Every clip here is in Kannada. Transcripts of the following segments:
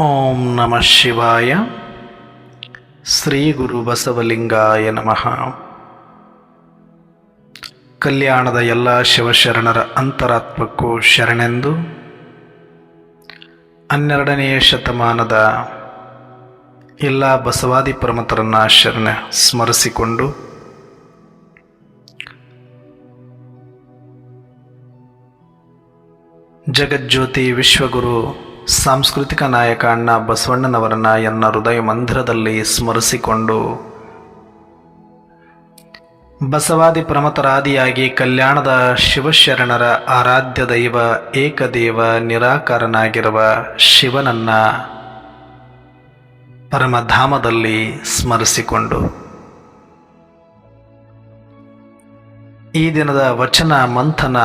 ಓಂ ನಮಃ ಶಿವಾಯ. ಶ್ರೀ ಗುರು ಬಸವಲಿಂಗಾಯ ನಮಃ. ಕಲ್ಯಾಣದ ಎಲ್ಲ ಶಿವಶರಣರ ಅಂತರಾತ್ಮಕ್ಕೂ ಶರಣೆಂದು ಹನ್ನೆರಡನೆಯ ಶತಮಾನದ ಎಲ್ಲ ಬಸವಾದಿ ಪ್ರಮತರನ್ನ ಶರಣ ಸ್ಮರಿಸಿಕೊಂಡು ಜಗಜ್ಯೋತಿ ವಿಶ್ವಗುರು ಸಾಂಸ್ಕೃತಿಕ ನಾಯಕ ಅಣ್ಣ ಬಸವಣ್ಣನವರನ್ನ ಎನ್ನ ಹೃದಯ ಮಂದಿರದಲ್ಲಿ ಸ್ಮರಿಸಿಕೊಂಡು. ಬಸವಾದಿ ಪ್ರಮತರಾದಿಯಾಗಿ ಕಲ್ಯಾಣದ ಶಿವಶರಣರ ಆರಾಧ್ಯ ದೈವ, ಏಕದೇವ, ನಿರಾಕಾರನಾಗಿರುವ ಶಿವನನ್ನ ಪರಮಧಾಮದಲ್ಲಿ ಸ್ಮರಿಸಿಕೊಂಡು. ಈ ದಿನದ ವಚನ ಮಂಥನ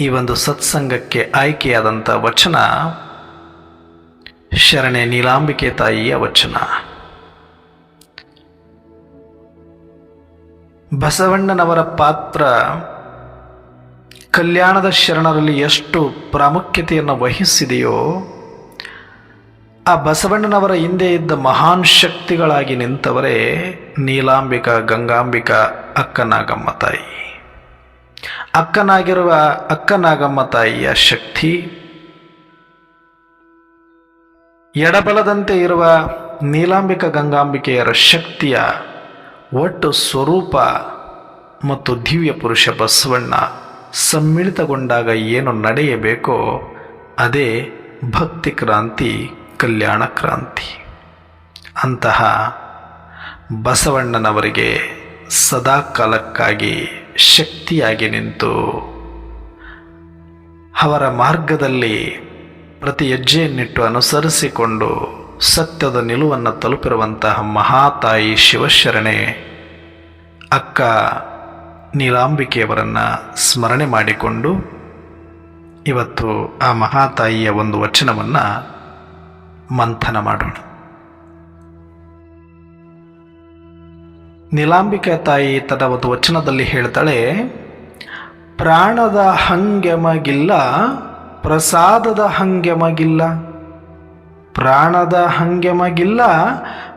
ಈ ಒಂದು ಸತ್ಸಂಗಕ್ಕೆ ಆಯ್ಕೆಯಾದಂಥ ವಚನ, ಶರಣೆ ನೀಲಾಂಬಿಕೆ ತಾಯಿಯ ವಚನ. ಬಸವಣ್ಣನವರ ಪಾತ್ರ, ಕಲ್ಯಾಣದ ಶರಣರಲ್ಲಿ ಎಷ್ಟು ಪ್ರಾಮುಖ್ಯತೆಯನ್ನು ವಹಿಸಿದೆಯೋ, ಆ ಬಸವಣ್ಣನವರ ಹಿಂದೆ ಇದ್ದ ಮಹಾನ್ ಶಕ್ತಿಗಳಾಗಿ ನಿಂತವರೇ ನೀಲಾಂಬಿಕಾ, ಗಂಗಾಂಬಿಕಾ, ಅಕ್ಕನಾಗಮ್ಮ ತಾಯಿ. ಅಕ್ಕನಾಗಿರುವ ಅಕ್ಕನಾಗಮ್ಮ ತಾಯಿಯ ಶಕ್ತಿ. ಎಡಬಲದಂತೆ ಇರುವ ನೀಲಾಂಬಿಕ ಗಂಗಾಂಬಿಕೆಯರ ಶಕ್ತಿಯ ಒಟ್ಟು ಸ್ವರೂಪ ಮತ್ತು ದಿವ್ಯ ಪುರುಷ ಬಸವಣ್ಣ ಸಮ್ಮಿಳಿತಗೊಂಡಾಗ ಏನು ನಡೆಯಬೇಕೋ ಅದೇ ಭಕ್ತಿ ಕ್ರಾಂತಿ, ಕಲ್ಯಾಣ ಕ್ರಾಂತಿ. ಅಂತಹ ಬಸವಣ್ಣನವರಿಗೆ ಸದಾ ಕಾಲಕ್ಕಾಗಿ ಶಕ್ತಿಯಾಗಿ ನಿಂತು ಅವರ ಮಾರ್ಗದಲ್ಲಿ ಪ್ರತಿ ಹೆಜ್ಜೆಯನ್ನಿಟ್ಟು ಅನುಸರಿಸಿಕೊಂಡು ಸತ್ಯದ ನಿಲುವನ್ನು ತಲುಪಿರುವಂತಹ ಮಹಾತಾಯಿ ಶಿವಶರಣೆ ಅಕ್ಕ ನೀಲಾಂಬಿಕೆಯವರನ್ನು ಸ್ಮರಣೆ ಮಾಡಿಕೊಂಡು ಇವತ್ತು ಆ ಮಹಾತಾಯಿಯ ಒಂದು ವಚನವನ್ನು ಮಂಥನ ಮಾಡೋಣ. ನೀಲಾಂಬಿಕೆ ತಾಯಿ ತನ್ನ ಒಂದು ವಚನದಲ್ಲಿ ಹೇಳ್ತಾಳೆ, ಪ್ರಾಣದ ಹಂಗೆಮಗಿಲ್ಲ, ಪ್ರಸಾದದ ಹಂಗೆಮಗಿಲ್ಲ. ಪ್ರಾಣದ ಹಂಗೆಮಗಿಲ್ಲ,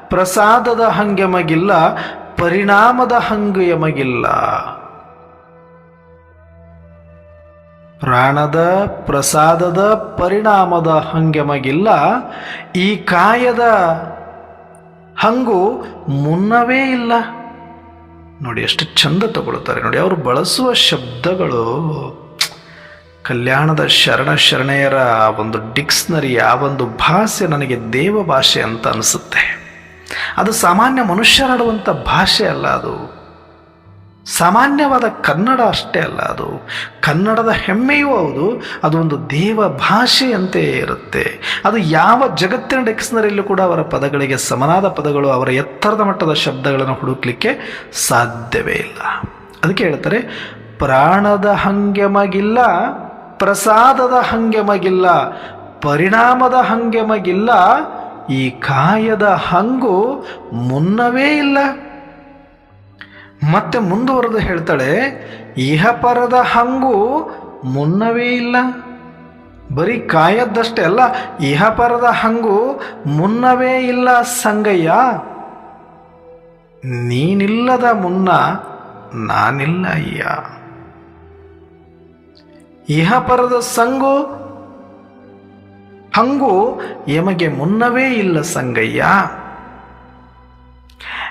ಪ್ರಸಾದದ ಹಂಗೆಮಗಿಲ್ಲ, ಪರಿಣಾಮದ ಹಂಗೆಮಗಿಲ್ಲ. ಪ್ರಾಣದ, ಪ್ರಸಾದದ, ಪರಿಣಾಮದ ಹಂಗೆಮಗಿಲ್ಲ. ಈ ಕಾಯದ ಹಂಗು ಮುನ್ನವೇ ಇಲ್ಲ. ನೋಡಿ ಎಷ್ಟು ಚಂದ ತಗೊಳ್ತಾರೆ. ನೋಡಿ ಅವರು ಬಳಸುವ ಶಬ್ದಗಳು, ಕಲ್ಯಾಣದ ಶರಣ ಶರಣೆಯರ ಒಂದು ಡಿಕ್ಸ್ನರಿ, ಆ ಒಂದು ಭಾಷೆ ನನಗೆ ದೇವ ಭಾಷೆ ಅಂತ ಅನಿಸುತ್ತೆ. ಅದು ಸಾಮಾನ್ಯ ಮನುಷ್ಯರಾಡುವಂಥ ಭಾಷೆ ಅಲ್ಲ ಅದು. ಸಾಮಾನ್ಯವಾದ ಕನ್ನಡ ಅಷ್ಟೇ ಅಲ್ಲ, ಅದು ಕನ್ನಡದ ಹೆಮ್ಮೆಯೂ ಹೌದು, ಅದು ಒಂದು ದೇವ ಭಾಷೆಯಂತೆ ಇರುತ್ತೆ. ಅದು ಯಾವ ಜಗತ್ತಿನ ಡಿಕ್ಸ್ನರಿಯಲ್ಲೂ ಕೂಡ ಅವರ ಪದಗಳಿಗೆ ಸಮನಾದ ಪದಗಳು, ಅವರ ಎತ್ತರದ ಮಟ್ಟದ ಶಬ್ದಗಳನ್ನು ಹುಡುಕ್ಲಿಕ್ಕೆ ಸಾಧ್ಯವೇ ಇಲ್ಲ. ಅದಕ್ಕೆ ಹೇಳ್ತಾರೆ, ಪ್ರಾಣದ ಹಂಗೆಮಗಿಲ್ಲ, ಪ್ರಸಾದದ ಹಂಗೆಮಗಿಲ್ಲ, ಪರಿಣಾಮದ ಹಂಗೆಮಗಿಲ್ಲ, ಈ ಕಾಯದ ಹಂಗು ಮುನ್ನವೇ ಇಲ್ಲ. ಮತ್ತೆ ಮುಂದುವರೆದು ಹೇಳ್ತಾಳೆ ಇಹಪರದ ಹಂಗು ಮುನ್ನವೇ ಇಲ್ಲ. ಬರೀ ಕಾಯದ್ದಷ್ಟೇ ಅಲ್ಲ ಇಹಪರದ ಹಂಗು ಮುನ್ನವೇ ಇಲ್ಲ ಸಂಗಯ್ಯ. ನೀನಿಲ್ಲದ ಮುನ್ನ ನಾನಿಲ್ಲ ಅಯ್ಯ. ಇಹಪರದ ಸಂಗು ಹಂಗು ಯಮಗೆ ಮುನ್ನವೇ ಇಲ್ಲ ಸಂಗಯ್ಯ.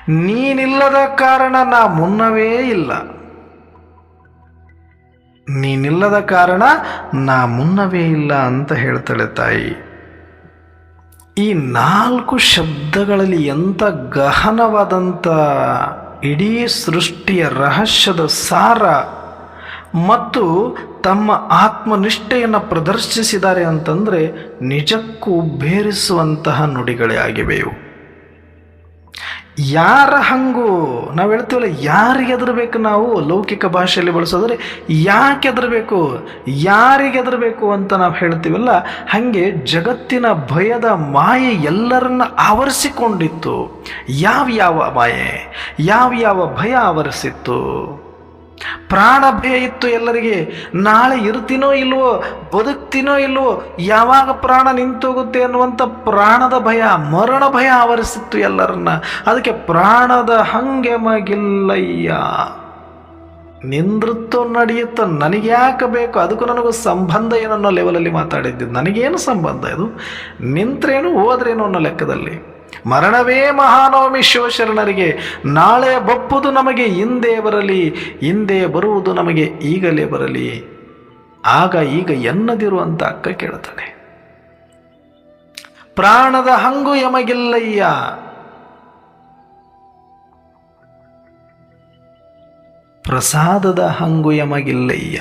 ನೀನಿಲ್ಲದ ಕಾರಣ ನಾ ಮುನ್ನವೇ ಇಲ್ಲ. ನೀನಿಲ್ಲದ ಕಾರಣ ನಾ ಮುನ್ನವೇ ಇಲ್ಲ ಅಂತ ಹೇಳ್ತಾಳೆ ತಾಯಿ. ಈ ನಾಲ್ಕು ಶಬ್ದಗಳಲ್ಲಿ ಎಂಥ ಗಹನವಾದಂಥ ಇಡೀ ಸೃಷ್ಟಿಯ ರಹಸ್ಯದ ಸಾರ ಮತ್ತು ತಮ್ಮ ಆತ್ಮನಿಷ್ಠೆಯನ್ನು ಪ್ರದರ್ಶಿಸಿದ್ದಾರೆ ಅಂತಂದರೆ ನಿಜಕ್ಕೂ ಬೇರಿಸುವಂತಹ ನುಡಿಗಳೇ ಆಗಿವೆ ಇವು ಯಾರ ಹಂಗು? ನಾವು ಹೇಳ್ತೀವಲ್ಲ, ಯಾರಿಗೆ ಎದರಬೇಕು ನಾವು? ಲೌಕಿಕ ಭಾಷೆಯಲ್ಲಿ ಬಳಸೋದ್ರೆ ಯಾಕೆ ಎದರಬೇಕು ಯಾರಿಗೆ ಎದರಬೇಕು ಅಂತ ನಾವು ಹೇಳ್ತೀವಲ್ಲ, ಹಾಗೆ ಜಗತ್ತಿನ ಭಯದ ಮಾಯೆ ಎಲ್ಲರನ್ನ ಆವರಿಸಿಕೊಂಡಿತ್ತು. ಯಾವ ಯಾವ ಮಾಯೆ? ಯಾವ ಯಾವ ಭಯ ಆವರಿಸಿತ್ತು? ಪ್ರಾಣ ಭಯ ಇತ್ತು ಎಲ್ಲರಿಗೆ. ನಾಳೆ ಇರ್ತೀನೋ ಇಲ್ವೋ, ಬದುಕ್ತೀನೋ ಇಲ್ವೋ, ಯಾವಾಗ ಪ್ರಾಣ ನಿಂತೋಗುತ್ತೆ ಅನ್ನುವಂಥ ಪ್ರಾಣದ ಭಯ, ಮರಣ ಭಯ ಆವರಿಸಿತ್ತು ಎಲ್ಲರನ್ನ. ಅದಕ್ಕೆ ಪ್ರಾಣದ ಹಂಗೆ ಮಗಿಲ್ಲಯ್ಯ ನಿಂದೃತ್ವ ನಡೆಯುತ್ತ ನನಗೆ ಯಾಕೆ ಬೇಕು? ಅದಕ್ಕೂ ನನಗೂ ಸಂಬಂಧ ಏನನ್ನೋ ಲೆವೆಲಲ್ಲಿ ಮಾತಾಡಿದ್ದು. ನನಗೇನು ಸಂಬಂಧ ಇದು? ನಿಂತ್ರೇನು ಹೋದ್ರೇನು ಅನ್ನೋ ಲೆಕ್ಕದಲ್ಲಿ. ಮರಣವೇ ಮಹಾನವಮಿ ಶಿವಶರಣರಿಗೆ, ನಾಳೆ ಬಪ್ಪುದು ನಮಗೆ, ಹಿಂದೆ ಬರಲಿ, ಹಿಂದೆ ಬರುವುದು ನಮಗೆ, ಈಗಲೇ ಬರಲಿ. ಆಗ ಈಗ ಎನ್ನದಿರುವಂತ ಅಕ್ಕ ಕೇಳ್ತಾನೆ ಪ್ರಾಣದ ಹಂಗು ಯಮಗಿಲ್ಲಯ್ಯ. ಪ್ರಸಾದದ ಹಂಗು ಯಮಗಿಲ್ಲಯ್ಯ.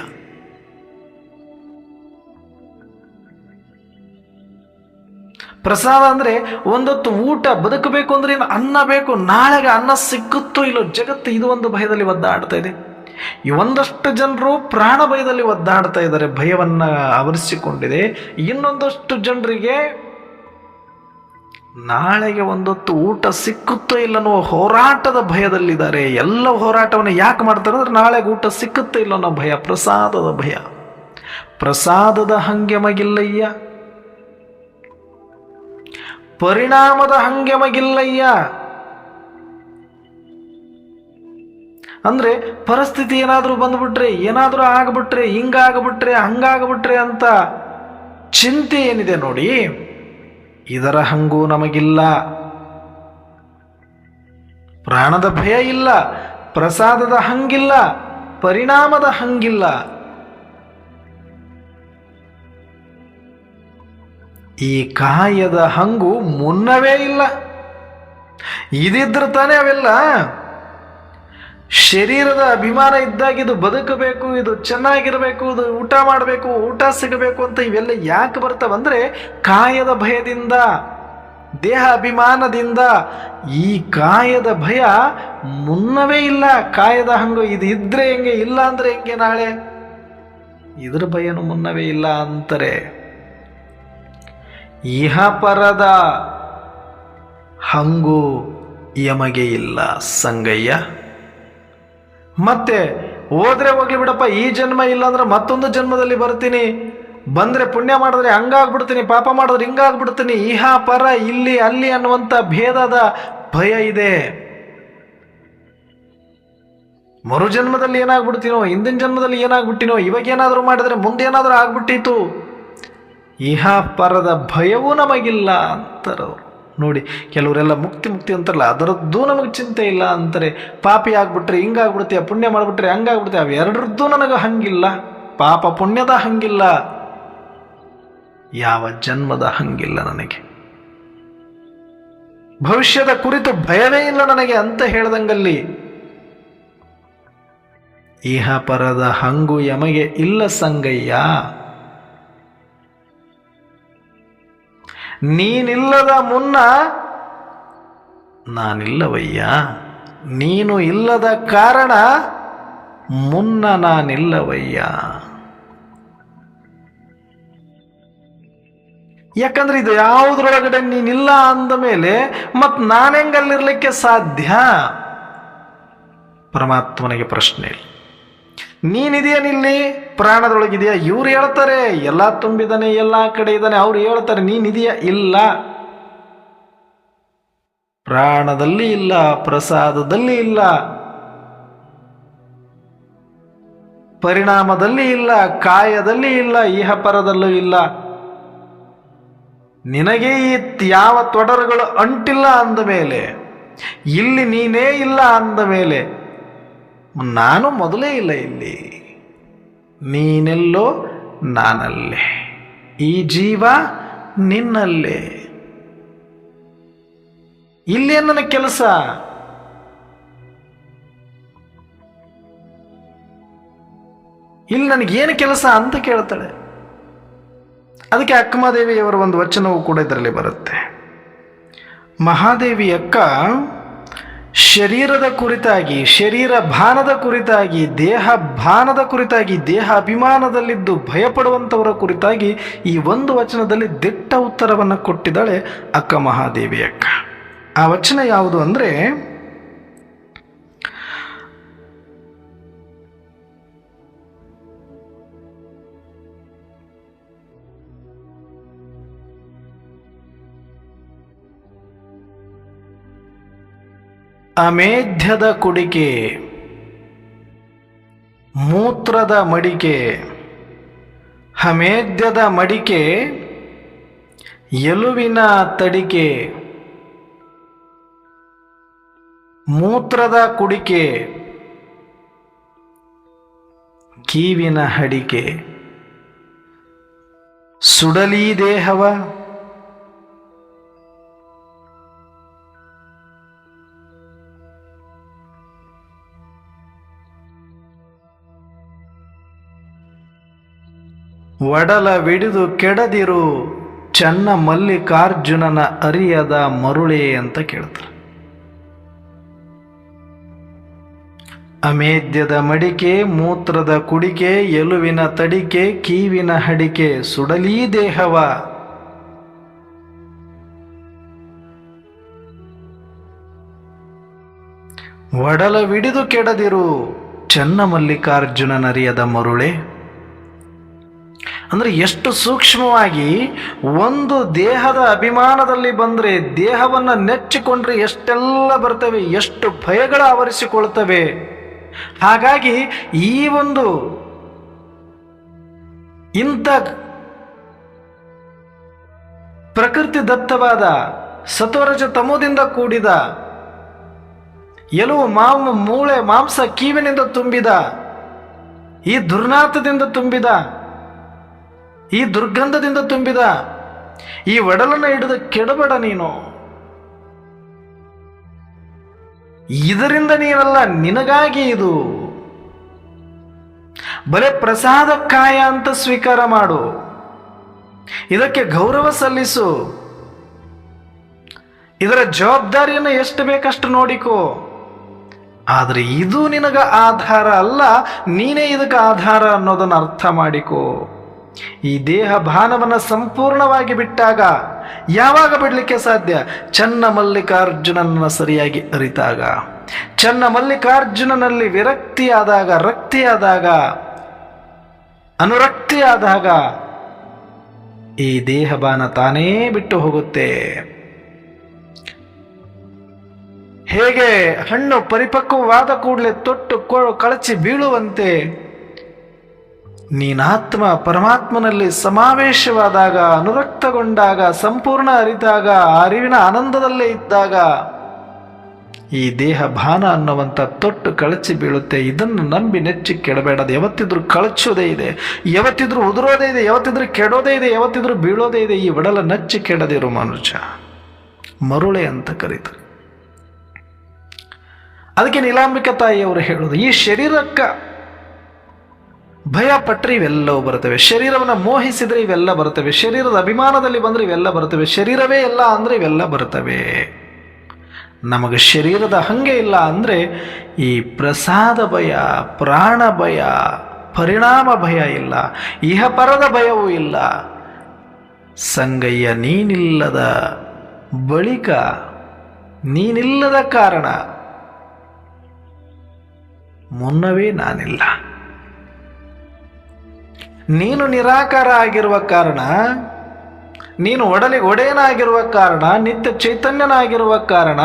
ಪ್ರಸಾದ ಅಂದ್ರೆ ಒಂದೊತ್ತು ಊಟ ಬದುಕಬೇಕು ಅಂದ್ರೆ ಏನು ಅನ್ನ ಬೇಕು. ನಾಳೆಗೆ ಅನ್ನ ಸಿಕ್ಕುತ್ತೋ ಇಲ್ಲೋ ಜಗತ್ತು ಇದು ಒಂದು ಭಯದಲ್ಲಿ ಒದ್ದಾಡ್ತಾ ಇದೆ. ಈ ಒಂದಷ್ಟು ಜನರು ಪ್ರಾಣ ಭಯದಲ್ಲಿ ಒದ್ದಾಡ್ತಾ ಇದ್ದಾರೆ. ಭಯವನ್ನ ಆವರಿಸಿಕೊಂಡಿದೆ. ಇನ್ನೊಂದಷ್ಟು ಜನರಿಗೆ ನಾಳೆಗೆ ಒಂದೊತ್ತು ಊಟ ಸಿಕ್ಕುತ್ತೋ ಇಲ್ಲ ಅನ್ನೋ ಹೋರಾಟದ ಭಯದಲ್ಲಿದ್ದಾರೆ. ಎಲ್ಲ ಹೋರಾಟವನ್ನು ಯಾಕೆ ಮಾಡ್ತಾರೆ ಅಂದ್ರೆ ನಾಳೆಗೆ ಊಟ ಸಿಕ್ಕುತ್ತೋ ಇಲ್ಲ ಅನ್ನೋ ಭಯ, ಪ್ರಸಾದದ ಭಯ. ಪ್ರಸಾದದ ಹಂಗೆ ಮಗಿಲ್ಲಯ್ಯ. ಪರಿಣಾಮದ ಹಂಗೆ ಮಗಿಲ್ಲಯ್ಯ. ಅಂದ್ರೆ ಪರಿಸ್ಥಿತಿ ಏನಾದರೂ ಬಂದ್ಬಿಟ್ರೆ, ಏನಾದರೂ ಆಗ್ಬಿಟ್ರೆ, ಹಿಂಗಾಗ್ಬಿಟ್ರೆ, ಹಂಗಾಗ್ಬಿಟ್ರೆ ಅಂತ ಚಿಂತೆ ಏನಿದೆ ನೋಡಿ. ಇದರ ಹಂಗೂ ನಮಗಿಲ್ಲ. ಪ್ರಾಣದ ಭಯ ಇಲ್ಲ, ಪ್ರಸಾದದ ಹಂಗಿಲ್ಲ, ಪರಿಣಾಮದ ಹಂಗಿಲ್ಲ. ಈ ಕಾಯದ ಹಂಗು ಮುನ್ನವೇ ಇಲ್ಲ. ಇದಿದ್ರೆ ತಾನೇ ಅವೆಲ್ಲ. ಶರೀರದ ಅಭಿಮಾನ ಇದ್ದಾಗ ಇದು ಬದುಕಬೇಕು, ಇದು ಚೆನ್ನಾಗಿರಬೇಕು, ಇದು ಊಟ ಮಾಡಬೇಕು, ಊಟ ಸಿಗಬೇಕು ಅಂತ ಇವೆಲ್ಲ ಯಾಕೆ ಬರ್ತಾವಂದರೆ ಕಾಯದ ಭಯದಿಂದ, ದೇಹ ಅಭಿಮಾನದಿಂದ ಈ ಕಾಯದ ಭಯ ಮುನ್ನವೇ ಇಲ್ಲ. ಕಾಯದ ಹಂಗು ಇದು ಇದ್ರೆ ಹೆಂಗೆ ಇಲ್ಲ ಅಂದ್ರೆ ಹೆಂಗೆ ನಾಳೆ? ಇದ್ರ ಭಯನು ಮುನ್ನವೇ ಇಲ್ಲ ಅಂತಾರೆ. ಇಹ ಪರದ ಹಂಗು ಯಮಗೆ ಇಲ್ಲ ಸಂಗಯ್ಯ. ಮತ್ತೆ ಹೋದ್ರೆ ಹೋಗಿ ಬಿಡಪ್ಪ, ಈ ಜನ್ಮ ಇಲ್ಲಾಂದ್ರೆ ಮತ್ತೊಂದು ಜನ್ಮದಲ್ಲಿ ಬರ್ತೀನಿ. ಬಂದ್ರೆ ಪುಣ್ಯ ಮಾಡಿದ್ರೆ ಹಂಗಾಗ್ಬಿಡ್ತೀನಿ, ಪಾಪ ಮಾಡಿದ್ರೆ ಹಿಂಗಾಗ್ಬಿಡ್ತೀನಿ. ಇಹ ಪರ ಇಲ್ಲಿ ಅಲ್ಲಿ ಅನ್ನುವಂಥ ಭೇದದ ಭಯ ಇದೆ. ಮರು ಜನ್ಮದಲ್ಲಿ ಏನಾಗ್ಬಿಡ್ತೀನೋ, ಹಿಂದಿನ ಜನ್ಮದಲ್ಲಿ ಏನಾಗ್ಬಿಟ್ಟಿನೋ, ಇವಾಗ ಏನಾದರೂ ಮಾಡಿದ್ರೆ ಮುಂದೇನಾದರೂ ಆಗ್ಬಿಟ್ಟಿತ್ತು. ಇಹ ಪರದ ಭಯವೂ ನಮಗಿಲ್ಲ ಅಂತಾರವರು ನೋಡಿ, ಕೆಲವರೆಲ್ಲ ಮುಕ್ತಿ ಮುಕ್ತಿ ಅಂತಾರಲ್ಲ, ಅದರದ್ದು ನಮಗೆ ಚಿಂತೆ ಇಲ್ಲ ಅಂತಾರೆ. ಪಾಪಿ ಆಗ್ಬಿಟ್ರೆ ಹಿಂಗಾಗ್ಬಿಡ್ತೀಯ ಪುಣ್ಯ ಮಾಡಿಬಿಟ್ರೆ ಹಂಗಾಗ್ಬಿಡ್ತೀಯ ಅವೆರಡರದ್ದು ನನಗೆ ಹಂಗಿಲ್ಲ. ಪಾಪ ಪುಣ್ಯದ ಹಂಗಿಲ್ಲ. ಯಾವ ಜನ್ಮದ ಹಂಗಿಲ್ಲ ನನಗೆ. ಭವಿಷ್ಯದ ಕುರಿತು ಭಯವೇ ಇಲ್ಲ ನನಗೆ ಅಂತ ಹೇಳ್ದಂಗಲ್ಲಿ ಇಹ ಪರದ ಹಂಗು ಯಮಗೆ ಇಲ್ಲ ಸಂಗಯ್ಯ. ನೀನಿಲ್ಲದ ಮುನ್ನ ನಾನಿಲ್ಲವಯ್ಯ. ನೀನು ಇಲ್ಲದ ಕಾರಣ ಮುನ್ನ ನಾನಿಲ್ಲವಯ್ಯ. ಯಾಕಂದ್ರೆ ಇದು ಯಾವುದ್ರೊಳಗಡೆ ನೀನಿಲ್ಲ ಅಂದ ಮೇಲೆ ಮತ್ ನಾನೆಂಗಲ್ಲಿರ್ಲಿಕ್ಕೆ ಸಾಧ್ಯ? ಪರಮಾತ್ಮನಿಗೆ ಪ್ರಶ್ನೆ. ಇಲ್ಲ ನೀನಿದೆಯೇನಿಲ್ಲಿ? ಪ್ರಾಣದೊಳಗಿದೆಯಾ? ಇವ್ರು ಹೇಳ್ತಾರೆ, ಎಲ್ಲ ತುಂಬಿದಾನೆ, ಎಲ್ಲ ಕಡೆ ಇದ್ದಾನೆ ಅವ್ರು ಹೇಳ್ತಾರೆ ನೀನಿದೆಯಾ ಇಲ್ಲ. ಪ್ರಾಣದಲ್ಲಿ ಇಲ್ಲ, ಪ್ರಸಾದದಲ್ಲಿ ಇಲ್ಲ. ಪರಿಣಾಮದಲ್ಲಿ ಇಲ್ಲ, ಕಾಯದಲ್ಲಿ ಇಲ್ಲ ಇಹ ಪರದಲ್ಲೂ ಇಲ್ಲ. ನಿನಗೆ ಈ ಯಾವ ತೊಡರುಗಳು ಅಂಟಿಲ್ಲ ಅಂದ ಮೇಲೆ, ಇಲ್ಲಿ ನೀನೇ ಇಲ್ಲ ಅಂದ ಮೇಲೆ, ನಾನು ಮೊದಲೇ ಇಲ್ಲ ಇಲ್ಲಿ. ನೀನೆಲ್ಲೋ ನಾನಲ್ಲೇ. ಈ ಜೀವ ನಿನ್ನಲ್ಲೇ. ಇಲ್ಲೇ ನನ್ನ ಕೆಲಸ. ಇಲ್ಲಿ ನನಗೇನು ಕೆಲಸ ಅಂತ ಕೇಳ್ತಾಳೆ. ಅದಕ್ಕೆ ಅಕ್ಕಮಾದೇವಿಯವರ ಒಂದು ವಚನವು ಕೂಡ ಇದರಲ್ಲಿ ಬರುತ್ತೆ. ಮಹಾದೇವಿ ಅಕ್ಕ ಶರೀರದ ಕುರಿತಾಗಿ, ಶರೀರ ಭಾನದ ಕುರಿತಾಗಿ, ದೇಹ ಭಾನದ ಕುರಿತಾಗಿ, ದೇಹ ಅಭಿಮಾನದಲ್ಲಿದ್ದು ಭಯಪಡುವಂಥವರ ಕುರಿತಾಗಿ ಈ ಒಂದು ವಚನದಲ್ಲಿ ದಿಟ್ಟ ಉತ್ತರವನ್ನು ಕೊಟ್ಟಿದ್ದಾಳೆ ಅಕ್ಕ ಮಹಾದೇವಿ ಅಕ್ಕ ಆ ವಚನ ಯಾವುದು ಅಂದರೆ ಅಮೇಧ್ಯದ ಕುಡಿಕೆ ಮೂತ್ರದ ಮಡಿಕೆ ಅಮೇಧ್ಯದ ಮಡಿಕೆ ಎಲುವಿನ ತಡಿಕೆ ಮೂತ್ರದ ಕುಡಿಕೆ ಕೀವಿನ ಹಡಿಕೆ. ಸುಡಲಿ ದೇಹವ ಒಡಲವಿಡಿದು ಕೆಡದಿರು, ಚನ್ನ ಮಲ್ಲಿಕಾರ್ಜುನನ ಅರಿಯದ ಮರುಳೆ ಅಂತ ಕೇಳ್ತಾರೆ. ಅಮೇದ್ಯದ ಮಡಿಕೆ, ಮೂತ್ರದ ಕುಡಿಕೆ, ಎಲುವಿನ ತಡಿಕೆ, ಕೀವಿನ ಹಡಿಕೆ, ಸುಡಲೀ ದೇಹವ. ಒಡಲವಿಡಿದು ಕೆಡದಿರು, ಚನ್ನ ಮಲ್ಲಿಕಾರ್ಜುನನರಿಯದ ಮರುಳೆ. ಅಂದ್ರೆ ಎಷ್ಟು ಸೂಕ್ಷ್ಮವಾಗಿ ಒಂದು ದೇಹದ ಅಭಿಮಾನದಲ್ಲಿ ಬಂದರೆ ದೇಹವನ್ನು ನೆಚ್ಚಿಕೊಂಡ್ರೆ ಎಷ್ಟೆಲ್ಲ ಬರ್ತವೆ, ಎಷ್ಟು ಭಯಗಳ ಆವರಿಸಿಕೊಳ್ತವೆ. ಹಾಗಾಗಿ ಈ ಒಂದು ಇಂಥ ಪ್ರಕೃತಿ ದತ್ತವಾದ ಸತ್ವರಜ ತಮೋದಿಂದ ಕೂಡಿದ ಎಲುವು ಮಾವು ಮೂಳೆ, ಮಾಂಸ ಕೀವಿನಿಂದ ತುಂಬಿದ, ಈ ದುರ್ನಾಥದಿಂದ ತುಂಬಿದ ಈ ದುರ್ಗಂಧದಿಂದ ತುಂಬಿದ ಈ ಒಡಲನ್ನು ಹಿಡಿದು ಕೆಡಬೇಡ ನೀನು. ಇದರಿಂದ ನೀನಲ್ಲ ನಿನಗಾಗಿ ಇದು. ಬಲೆ ಪ್ರಸಾದಕ್ಕಾಯ ಅಂತ ಸ್ವೀಕಾರ ಮಾಡು. ಇದಕ್ಕೆ ಗೌರವ ಸಲ್ಲಿಸು. ಇದರ ಜವಾಬ್ದಾರಿಯನ್ನು ಎಷ್ಟು ಬೇಕಷ್ಟು ನೋಡಿಕೋ. ಆದರೆ ಇದು ನಿನಗ ಆಧಾರ ಅಲ್ಲ, ನೀನೇ ಇದಕ್ಕೆ ಆಧಾರ ಅನ್ನೋದನ್ನು ಅರ್ಥ ಮಾಡಿಕೋ. ಈ ದೇಹ ಭಾನವನ್ನು ಸಂಪೂರ್ಣವಾಗಿ ಬಿಟ್ಟಾಗ ಯಾವಾಗ ಬಿಡಲಿಕ್ಕೆ ಸಾಧ್ಯ? ಚನ್ನ ಮಲ್ಲಿಕಾರ್ಜುನನ ಸರಿಯಾಗಿ ಅರಿತಾಗ. ಚನ್ನ ಮಲ್ಲಿಕಾರ್ಜುನನಲ್ಲಿ ವಿರಕ್ತಿಯಾದಾಗ, ರಕ್ತಿಯಾದಾಗ, ಅನುರಕ್ತಿಯಾದಾಗ ಈ ದೇಹಬಾನ ತಾನೇ ಬಿಟ್ಟು ಹೋಗುತ್ತೆ. ಹೇಗೆ ಹಣ್ಣು ಪರಿಪಕ್ವವಾದ ಕೂಡಲೇ ತೊಟ್ಟು ಕಳಚಿ ಬೀಳುವಂತೆ ನೀನಾತ್ಮ ಪರಮಾತ್ಮನಲ್ಲಿ ಸಮಾವೇಶವಾದಾಗ, ಅನುರಕ್ತಗೊಂಡಾಗ, ಸಂಪೂರ್ಣ ಅರಿತಾಗ ಅರಿವಿನ ಆನಂದದಲ್ಲೇ ಇದ್ದಾಗ ಈ ದೇಹ ಭಾನ ಅನ್ನುವಂಥ ತೊಟ್ಟು ಕಳಚಿ ಬೀಳುತ್ತೆ. ಇದನ್ನು ನಂಬಿ ನೆಚ್ಚಿ ಕೆಡಬೇಡದು, ಯಾವತ್ತಿದ್ರೂ ಕಳಚೋದೇ ಇದೆ, ಯಾವತ್ತಿದ್ರೂ ಉದುರೋದೇ ಇದೆ, ಯಾವತ್ತಿದ್ರೂ ಕೆಡೋದೇ ಇದೆ, ಯಾವತ್ತಿದ್ರೂ ಬೀಳೋದೇ ಇದೆ, ಈ ಒಡಲ ನಚ್ಚಿ ಕೆಡದಿರು ಮನುಷ್ಯ. ಮರುಳೆ ಅಂತ ಕರೀತಾರೆ. ಅದಕ್ಕೆ ನೀಲಾಂಬಿಕ ತಾಯಿಯವರು ಹೇಳೋದು, ಈ ಶರೀರಕ್ಕ ಭಯ ಪಟ್ಟರೆ ಇವೆಲ್ಲವೂ ಬರ್ತವೆ ಶರೀರವನ್ನು ಮೋಹಿಸಿದರೆ ಇವೆಲ್ಲ ಬರ್ತವೆ ಶರೀರದ ಅಭಿಮಾನದಲ್ಲಿ ಬಂದರೆ ಇವೆಲ್ಲ ಬರ್ತವೆ ಶರೀರವೇ ಇಲ್ಲ ಅಂದರೆ ಇವೆಲ್ಲ ಬರ್ತವೆ ನಮಗೆ ಶರೀರದ ಹಂಗೆ ಇಲ್ಲ ಅಂದರೆ ಈ ಪ್ರಸಾದ ಭಯ, ಪ್ರಾಣ ಭಯ, ಪರಿಣಾಮ ಭಯ ಇಲ್ಲ. ಇಹಪರದ ಭಯವೂ ಇಲ್ಲ. ಸಂಗಯ್ಯ, ನೀನಿಲ್ಲದ ಬಳಿಕ, ನೀನಿಲ್ಲದ ಕಾರಣ, ಮುನ್ನವೇ ನಾನಿಲ್ಲ. ನೀನು ನಿರಾಕಾರ ಆಗಿರುವ ಕಾರಣ, ನೀನು ಒಡಲಿ ಒಡೆಯನಾಗಿರುವ ಕಾರಣ, ನಿತ್ಯ ಚೈತನ್ಯನಾಗಿರುವ ಕಾರಣ,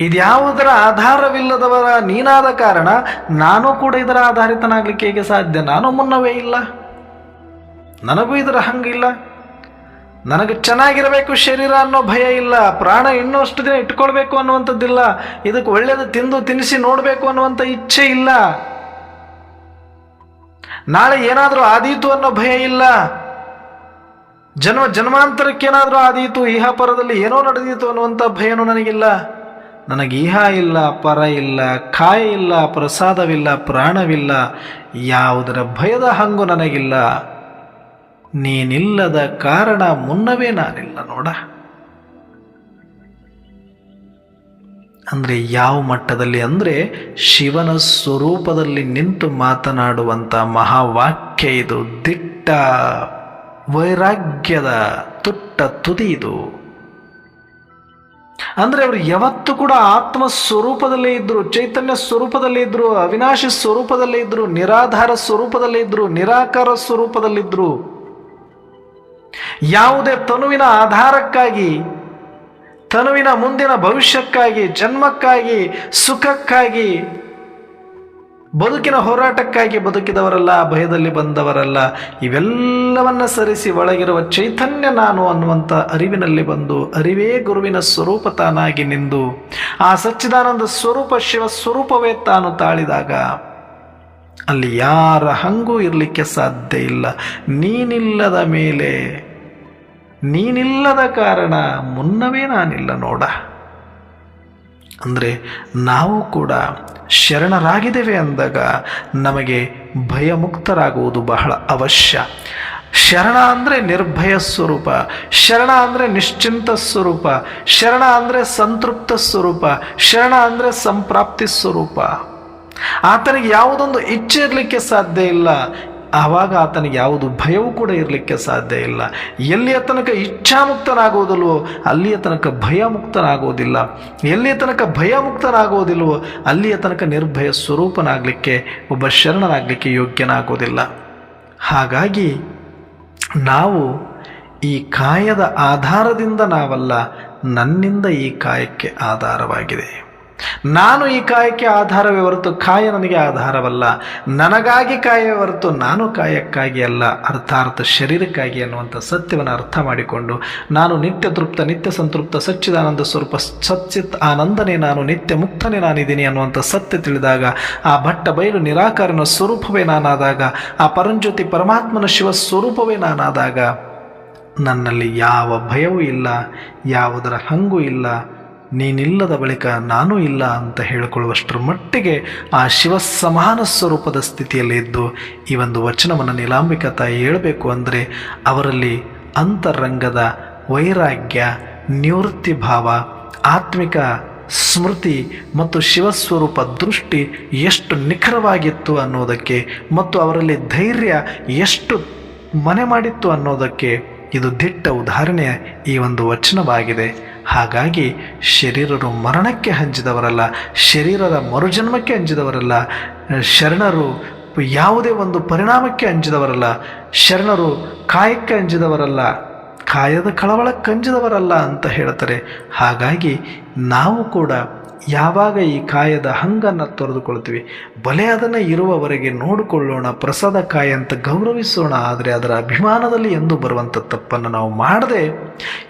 ಇದ್ಯಾವುದರ ಆಧಾರವಿಲ್ಲದವರ ನೀನಾದ ಕಾರಣ, ನಾನು ಕೂಡ ಇದರ ಆಧಾರಿತನಾಗಲಿಕ್ಕೆ ಹೇಗೆ ಸಾಧ್ಯ? ನಾನು ಮುನ್ನವೇ ಇಲ್ಲ. ನನಗೂ ಇದರ ಹಂಗಿಲ್ಲ ನನಗೆ ಚೆನ್ನಾಗಿರಬೇಕು, ಶರೀರ ಅನ್ನೋ ಭಯ ಇಲ್ಲ, ಪ್ರಾಣ ಇನ್ನಷ್ಟು ದಿನ ಇಟ್ಕೊಳ್ಬೇಕು ಅನ್ನುವಂಥದ್ದಿಲ್ಲ, ಇದಕ್ಕೆ ಒಳ್ಳೆಯದು ತಿಂದು ತಿನ್ನಿಸಿ ನೋಡಬೇಕು ಅನ್ನುವಂಥ ಇಚ್ಛೆ ಇಲ್ಲ. ನಾಳೆ ಏನಾದರೂ ಆದೀತು ಅನ್ನೋ ಭಯ ಇಲ್ಲ. ಜನ್ಮ, ಜನ್ಮಾಂತರಕ್ಕೇನಾದರೂ ಆದೀತು ಇಹ ಪರದಲ್ಲಿ ಏನೋ ನಡೆದೀತು ಅನ್ನುವಂಥ ಭಯನೂ ನನಗಿಲ್ಲ. ನನಗೆ ಇಹ ಇಲ್ಲ, ಪರ ಇಲ್ಲ ಕಾಯ ಇಲ್ಲ, ಪ್ರಸಾದವಿಲ್ಲ, ಪ್ರಾಣವಿಲ್ಲ, ಯಾವುದರ ಭಯದ ಹಂಗು ನನಗಿಲ್ಲ. ನೀನಿಲ್ಲದ ಕಾರಣ ಮುನ್ನವೇ ನಾನಿಲ್ಲ ನೋಡ. ಅಂದರೆ ಯಾವ ಮಟ್ಟದಲ್ಲಿ ಅಂದರೆ ಶಿವನ ಸ್ವರೂಪದಲ್ಲಿ ನಿಂತು ಮಾತನಾಡುವಂಥ ಮಹಾವಾಕ್ಯ ಇದು. ದಿಟ್ಟ ವೈರಾಗ್ಯದ ತುಟ್ಟ ತುದಿ ಇದು. ಅಂದರೆ ಅವರು ಯಾವತ್ತೂ ಕೂಡ ಆತ್ಮ ಸ್ವರೂಪದಲ್ಲೇ ಇದ್ದರು ಚೈತನ್ಯ ಸ್ವರೂಪದಲ್ಲೇ ಇದ್ದರು ಅವಿನಾಶಿ ಸ್ವರೂಪದಲ್ಲೇ ಇದ್ದರು ನಿರಾಧಾರ ಸ್ವರೂಪದಲ್ಲೇ ಇದ್ದರು ನಿರಾಕಾರ ಸ್ವರೂಪದಲ್ಲಿದ್ದರು ಯಾವುದೇ ತನುವಿನ ಆಧಾರಕ್ಕಾಗಿ ತನುವಿನ ಮುಂದಿನ ಭವಿಷ್ಯಕ್ಕಾಗಿ, ಜನ್ಮಕ್ಕಾಗಿ, ಸುಖಕ್ಕಾಗಿ, ಬದುಕಿನ ಹೋರಾಟಕ್ಕಾಗಿ ಬದುಕಿದವರಲ್ಲ, ಭಯದಲ್ಲಿ ಬಂದವರಲ್ಲ, ಇವೆಲ್ಲವನ್ನ ಸರಿಸಿ ಒಳಗಿರುವ ಚೈತನ್ಯ ನಾನು ಅನ್ನುವಂಥ ಅರಿವಿನಲ್ಲಿ ಬಂದು, ಅರಿವೇ ಗುರುವಿನ ಸ್ವರೂಪ ತಾನಾಗಿ ನಿಂದು. ಆ ಸಚ್ಚಿದಾನಂದ ಸ್ವರೂಪ ಶಿವ ಸ್ವರೂಪವೇ ತಾನು ತಾಳಿದಾಗ, ಅಲ್ಲಿ ಯಾರ ಹಂಗೂ ಇರಲಿಕ್ಕೆ ಸಾಧ್ಯ ಇಲ್ಲ. ನೀನಿಲ್ಲದ ಮೇಲೆ ನೀನಿಲ್ಲದ ಕಾರಣ ಮುನ್ನವೇ ನಾನಿಲ್ಲ ನೋಡ. ಅಂದರೆ ನಾವು ಕೂಡ ಶರಣರಾಗಿದ್ದೇವೆ ಅಂದಾಗ ನಮಗೆ ಭಯಮುಕ್ತರಾಗುವುದು ಬಹಳ ಅವಶ್ಯ. ಶರಣ ಅಂದರೆ ನಿರ್ಭಯ ಸ್ವರೂಪ, ಶರಣ ಅಂದರೆ ನಿಶ್ಚಿಂತ ಸ್ವರೂಪ, ಶರಣ ಅಂದರೆ ಸಂತೃಪ್ತ ಸ್ವರೂಪ, ಶರಣ ಅಂದರೆ ಸಂಪ್ರಾಪ್ತಿ ಸ್ವರೂಪ. ಆತನಿಗೆ ಯಾವುದೊಂದು ಇಚ್ಛೆ ಇರಲಿಕ್ಕೆ ಸಾಧ್ಯ ಇಲ್ಲ ಆವಾಗ ಆತನಿಗೆ ಯಾವುದು ಭಯವೂ ಕೂಡ ಇರಲಿಕ್ಕೆ ಸಾಧ್ಯ ಇಲ್ಲ. ಎಲ್ಲಿಯ ತನಕ ಇಚ್ಛಾಮುಕ್ತನಾಗುವುದಿಲ್ವೋ ಅಲ್ಲಿಯ ತನಕ ಭಯಮುಕ್ತನಾಗುವುದಿಲ್ಲ ಎಲ್ಲಿಯ ತನಕ ಭಯಮುಕ್ತನಾಗುವುದಿಲ್ವೋ ಅಲ್ಲಿಯ ತನಕ ನಿರ್ಭಯ ಸ್ವರೂಪನಾಗಲಿಕ್ಕೆ, ಒಬ್ಬ ಶರಣನಾಗಲಿಕ್ಕೆ ಯೋಗ್ಯನಾಗೋದಿಲ್ಲ. ಹಾಗಾಗಿ ನಾವು ಈ ಕಾಯದ ಆಧಾರದಿಂದ ನಾವಲ್ಲ, ನನ್ನಿಂದ ಈ ಕಾಯಕ್ಕೆ ಆಧಾರವಾಗಿದೆ. ನಾನು ಈ ಕಾಯಕ್ಕೆ ಆಧಾರವೇ ಹೊರತು ಕಾಯ ನನಗೆ ಆಧಾರವಲ್ಲ. ನನಗಾಗಿ ಕಾಯವೇ ಹೊರತು ನಾನು ಕಾಯಕ್ಕಾಗಿ ಅಲ್ಲ. ಅರ್ಥಾರ್ಥ ಶರೀರಕ್ಕಾಗಿ ಅನ್ನುವಂಥ ಸತ್ಯವನ್ನು ಅರ್ಥ ಮಾಡಿಕೊಂಡು ನಾನು ನಿತ್ಯ ತೃಪ್ತ, ನಿತ್ಯ ಸಂತೃಪ್ತ, ಸಚ್ಚಿದಾನಂದ ಸ್ವರೂಪ, ಸಚ್ಚಿತ್ ಆನಂದನೇ ನಾನು, ನಿತ್ಯ ಮುಕ್ತನೇ ನಾನಿದ್ದೀನಿ ಅನ್ನುವಂಥ ಸತ್ಯ ತಿಳಿದಾಗ ಆ ಭಟ್ಟ ಬಯಲು ನಿರಾಕಾರನ ಸ್ವರೂಪವೇ ನಾನಾದಾಗ, ಆ ಪರಂಜ್ಯೋತಿ ಪರಮಾತ್ಮನ ಶಿವ ಸ್ವರೂಪವೇ ನಾನಾದಾಗ, ನನ್ನಲ್ಲಿ ಯಾವ ಭಯವೂ ಇಲ್ಲ, ಯಾವುದರ ಹಂಗೂ ಇಲ್ಲ ನೀನಿಲ್ಲದ ಬಳಿಕ ನಾನು ಇಲ್ಲ ಅಂತ ಹೇಳಿಕೊಳ್ಳುವಷ್ಟರ ಮಟ್ಟಿಗೆ ಆ ಶಿವ ಸಮಾನ ಸ್ವರೂಪದ ಸ್ಥಿತಿಯಲ್ಲಿ ಇದ್ದು ಈ ಒಂದು ವಚನವನ್ನು ನೀಲಾಂಬಿಕಾ ತಾಯಿ ಹೇಳಬೇಕು ಅಂದರೆ ಅವರಲ್ಲಿ ಅಂತರಂಗದ ವೈರಾಗ್ಯ, ನಿವೃತ್ತಿ ಭಾವ, ಆತ್ಮಿಕ ಸ್ಮೃತಿ ಮತ್ತು ಶಿವಸ್ವರೂಪ ದೃಷ್ಟಿ ಎಷ್ಟು ನಿಖರವಾಗಿತ್ತು ಅನ್ನೋದಕ್ಕೆ ಮತ್ತು ಅವರಲ್ಲಿ ಧೈರ್ಯ ಎಷ್ಟು ಮನೆ ಮಾಡಿತ್ತು ಅನ್ನೋದಕ್ಕೆ ಇದು ದಿಟ್ಟ ಉದಾಹರಣೆ ಈ ಒಂದು ವಚನವಾಗಿದೆ. ಹಾಗಾಗಿ ಶರೀರರು ಮರಣಕ್ಕೆ ಹಂಚಿದವರಲ್ಲ, ಶರೀರದ ಮರುಜನ್ಮಕ್ಕೆ ಹಂಚಿದವರಲ್ಲ, ಶರಣರು ಯಾವುದೇ ಒಂದು ಪರಿಣಾಮಕ್ಕೆ ಹಂಚಿದವರಲ್ಲ, ಶರಣರು ಕಾಯಕ್ಕೆ ಹಂಚಿದವರಲ್ಲ, ಕಾಯದ ಕಳವಳಕ್ಕೆ ಹಂಚಿದವರಲ್ಲ ಅಂತ ಹೇಳ್ತಾರೆ. ಹಾಗಾಗಿ ನಾವು ಕೂಡ ಯಾವಾಗ ಈ ಕಾಯದ ಹಂಗನ್ನು ತೊರೆದುಕೊಳ್ತೀವಿ? ಬಲೆ ಅದನ್ನು ಇರುವವರೆಗೆ ನೋಡಿಕೊಳ್ಳೋಣ, ಪ್ರಸಾದ ಕಾಯ ಅಂತ ಗೌರವಿಸೋಣ. ಆದರೆ ಅದರ ಅಭಿಮಾನದಲ್ಲಿ ಎಂದು ಬರುವಂಥ ತಪ್ಪನ್ನು ನಾವು ಮಾಡದೆ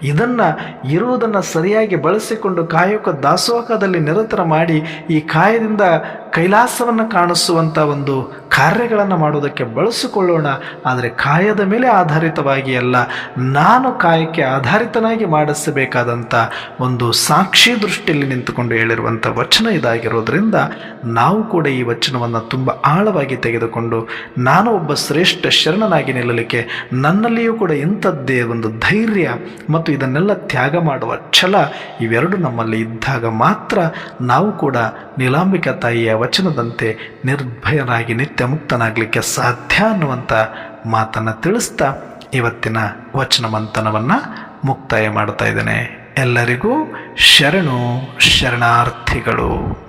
ಇದನ್ನು ಇರುವುದನ್ನು ಸರಿಯಾಗಿ ಬಳಸಿಕೊಂಡು ಕಾಯಕ ದಾಸೋಹದಲ್ಲಿ ನಿರತರ ಮಾಡಿ ಈ ಕಾಯದಿಂದ ಕೈಲಾಸವನ್ನು ಕಾಣಿಸುವಂಥ ಒಂದು ಕಾರ್ಯಗಳನ್ನು ಮಾಡೋದಕ್ಕೆ ಬಳಸಿಕೊಳ್ಳೋಣ. ಆದರೆ ಕಾಯದ ಮೇಲೆ ಆಧಾರಿತವಾಗಿ ಅಲ್ಲ, ನಾನು ಕಾಯಕ್ಕೆ ಆಧಾರಿತನಾಗಿ ಮಾಡಿಸಬೇಕಾದಂಥ ಒಂದು ಸಾಕ್ಷಿ ದೃಷ್ಟಿಯಲ್ಲಿ ನಿಂತುಕೊಂಡು ಹೇಳಿರುವಂಥ ವಚನ ಇದಾಗಿರೋದ್ರಿಂದ ನಾವು ಕೂಡ ಈ ವಚನವನ್ನು ತುಂಬ ಆಳವಾಗಿ ತೆಗೆದುಕೊಂಡು ನಾನು ಒಬ್ಬ ಶ್ರೇಷ್ಠ ಶರಣನಾಗಿ ನಿಲ್ಲಲಿಕ್ಕೆ ನನ್ನಲ್ಲಿಯೂ ಕೂಡ ಇಂಥದ್ದೇ ಒಂದು ಧೈರ್ಯ ಮತ್ತು ಇದನ್ನೆಲ್ಲ ತ್ಯಾಗ ಮಾಡುವ ಛಲ ಇವೆರಡು ನಮ್ಮಲ್ಲಿ ಇದ್ದಾಗ ಮಾತ್ರ ನಾವು ಕೂಡ ನೀಲಾಂಬಿಕಾ ತಾಯಿಯ ವಚನದಂತೆ ನಿರ್ಭಯರಾಗಿ ನಿತ್ಯ ಮುಕ್ತನಾಗಲಿಕ್ಕೆ ಸಾಧ್ಯ ಅನ್ನುವಂಥ ಮಾತನ್ನು ತಿಳಿಸ್ತಾ ಇವತ್ತಿನ ವಚನ ಮಂಥನವನ್ನು ಮುಕ್ತಾಯ ಮಾಡ್ತಾ ಇದ್ದೇನೆ. ಎಲ್ಲರಿಗೂ ಶರಣು ಶರಣಾರ್ಥಿಗಳು.